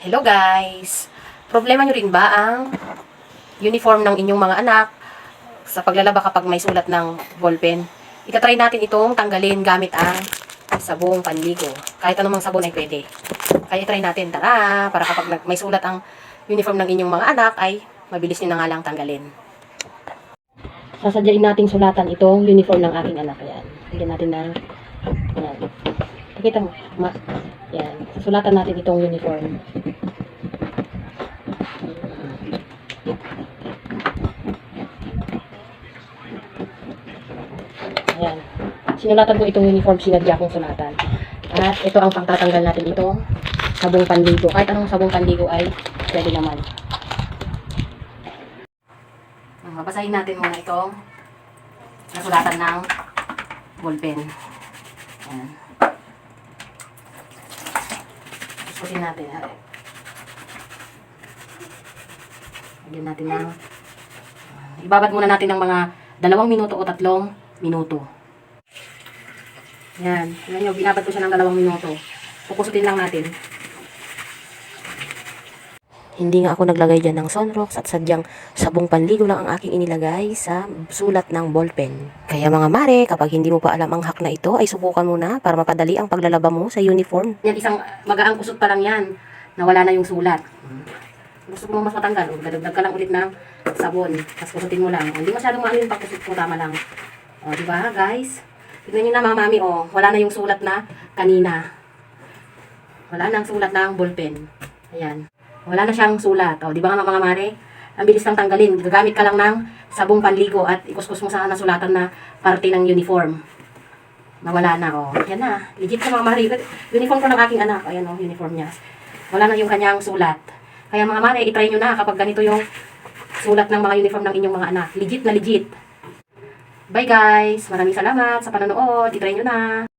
Hello guys! Problema nyo rin ba ang uniform ng inyong mga anak sa paglalaba kapag may sulat ng ballpen? Itatry natin itong tanggalin gamit ang sabong panligo. Kahit anumang sabon ay pwede. Kaya try natin. Tara! Para kapag may sulat ang uniform ng inyong mga anak ay mabilis nyo na nga lang tanggalin. Sasadyain nating sulatan itong uniform ng aking anak. Ayan. Lagyan natin ng Ayan. Pakita mo. Ma. Yan. Sulatan natin itong uniform. Ayan. Sinulatan ko itong uniform, sinadya kong sulatan. At ito ang pangtatanggal natin itong sabong panligo. Kahit anong sabong panligo ay pwede naman. Ah, Basahin natin muna itong nasulatan ng ballpen. Ayan. Isusin natin. ha. Lagyan natin ng... Ibabad muna natin ng mga dalawang minuto o tatlong minuto. Yan. Tingnan nyo, binabad ko siya ng dalawang minuto. Pupusutin lang natin. Hindi nga ako naglagay dyan ng sunrocks at sadyang sabong panligo lang ang aking inilagay sa sulat ng ballpen. Kaya mga mare, kapag hindi mo pa alam ang hack na ito, ay subukan mo na para mapadali ang paglalaba mo sa uniform. Yan, isang magaang kusot pa lang yan na wala na yung sulat. Gusto mo mas matanggal, o dadagdag ka lang ulit ng sabon. Tapos kusutin mo lang. O, Hindi masyadong maano yung pagkusot mo, tama lang. O, di ba guys? Tignan nyo na mga mami, o, wala na yung sulat na kanina. Wala na ang sulat ng ballpen. Ayan. Wala na siyang sulat. O, di ba nga mga mare? Ang bilis lang tanggalin. Gagamit ka lang ng sabong panligo at ikuskus mo sa nasulatan na parte ng uniform. Nawala na, o. Yan na. Legit na mga mare. Uniform ko ng aking anak. Ayan, o, uniform niya. Wala na yung kanyang sulat. Kaya mga mare, itry nyo na kapag ganito yung sulat ng mga uniform ng inyong mga anak. Legit na legit. Bye guys! Maraming salamat sa panonood. Itry nyo na.